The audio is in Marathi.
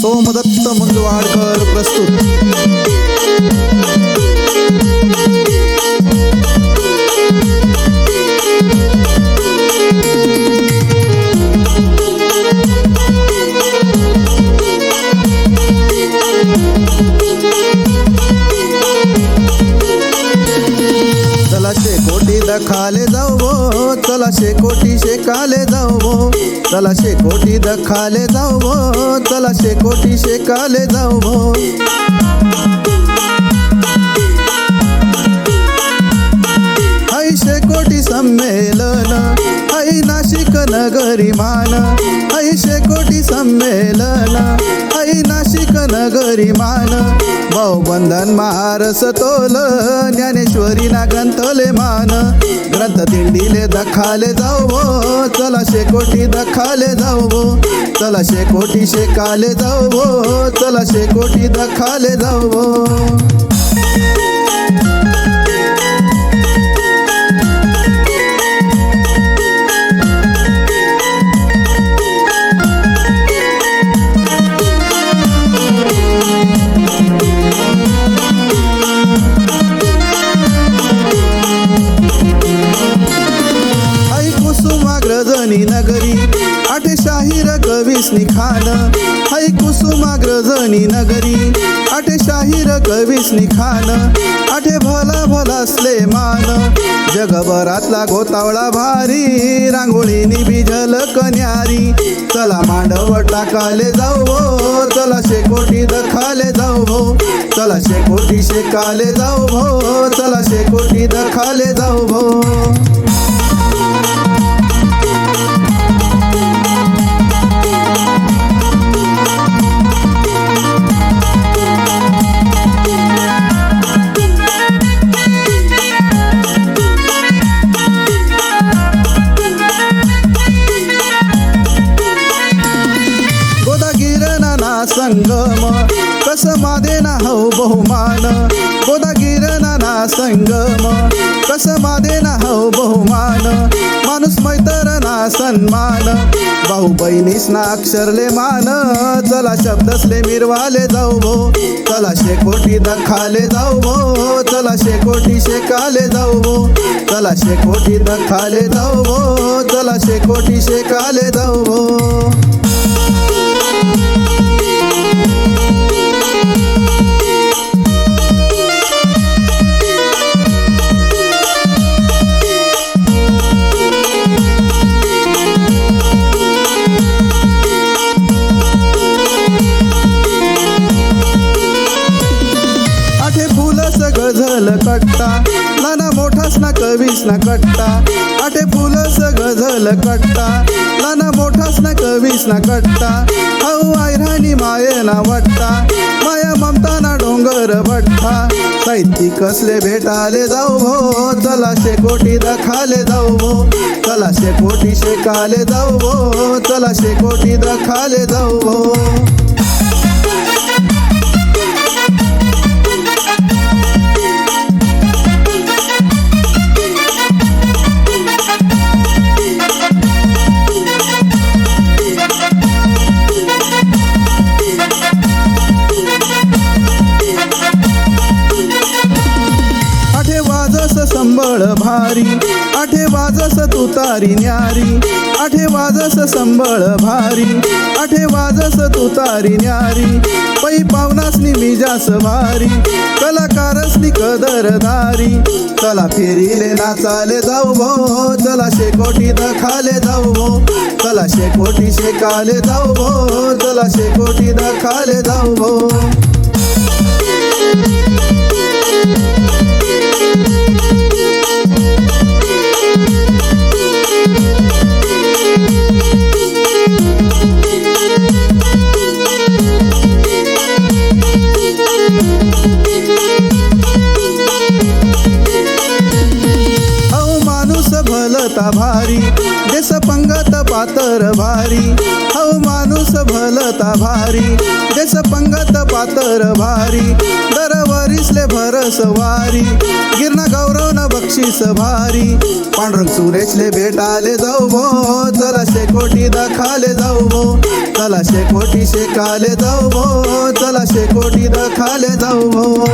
सोमदत्त मुंजवाडकर प्रस्तुत. चला शेकोटी दखाले जाऊ भो चला शेकोटी शेकाले जाऊ चला शेकोटी दखाले जाऊ भो चला शेकोटी शेकाले जाऊ भो. शेकोटी संमेलन हाय नाशिक नगरी मान हाय शेकोटी संमेलन. हाय नाशिक नगरी मान. बंधन महारस तोल ज्ञानेश्वरी ना ग्रंथले मान. ग्रंथ दिंडीले दखाले जाऊ चला शेकोटी दखाले जाऊ चला शेकोटी शेकाले जाऊ चला शेकोटी दखाले जाऊ कुसुमाग्रजनी नगरी. आठे शाहीर कवीसनी खान. आई कुसुमाग्रजनी नगरी. आठे शाहीर कवीसनी खान. आठे भला भलासले मान. जगभरातला गोतावळा भारी. रांगोळीनी बिजल कन्यारी. चला मांडव टाकाले जाऊ भो चला शेकोटी दखाले जाऊ भो चला शेकोटी शेकाले जाऊ भो चला शेकोटी दखाले जाऊ भो संगम कस मादेना हौ बहुमान। गोदागिरना संगम कस मादेना हौ बहुमान। माणूस मैतरना सन्मान। भाऊ बहिणीसना अक्षरले मान। चला शब्दसले मिरवाले जाऊ भो। चला शेकोटी दखाले जाऊ भो। चला शेकोटी शेकाले जाऊ भो। चला शेकोटी दखाले जाऊ भो। चला शेकोटी शेकाले जाऊ भो। कट्टा. नाना मोठास ना कवीस ना कट्टा आठे फुलस गझल कट्टा. नाना मोठास ना कवीस ना कट्टा. हाऊ आयराणी माये ना वट्टा. माया ममता ना डोंगर भट्टा. साहित्यिक कसले भेटाले जाऊ भो. चला शेकोटी दखाले जाऊ भो. चला शेकोटी शेकाले जाऊ भो. चला शेकोटी दखाले जाऊ भो. आठे वाजस संबळ भारी आठे वाजस तुतारी न्यारी आठे वाजस संबळ भारी आठे वाजस तुतारी न्यारी पै पावनासनी मिजास भारी कलाकारसनी कदरदारी चला फेरीले नाचाले जाऊ भो चला शेकोटी दखाले जाऊ भो चला शेकोटी शेकाले जाऊ भो चला शेकोटी दखाले जाऊ भो. भलता भारी देश पंगत पातर भारी हव माणूस भलता भारी देश पंगत पातर भारी दरवरीसले भरस वारी गिरणा गौरव न बक्षीस भारी पांडुरंग सुरेशले भेटाले जाऊ भो चला शेकोटी दखाले जाऊ भो चला शेकोटी शेकाले जाऊ भो चला शेकोटी दखाले जाऊ भो.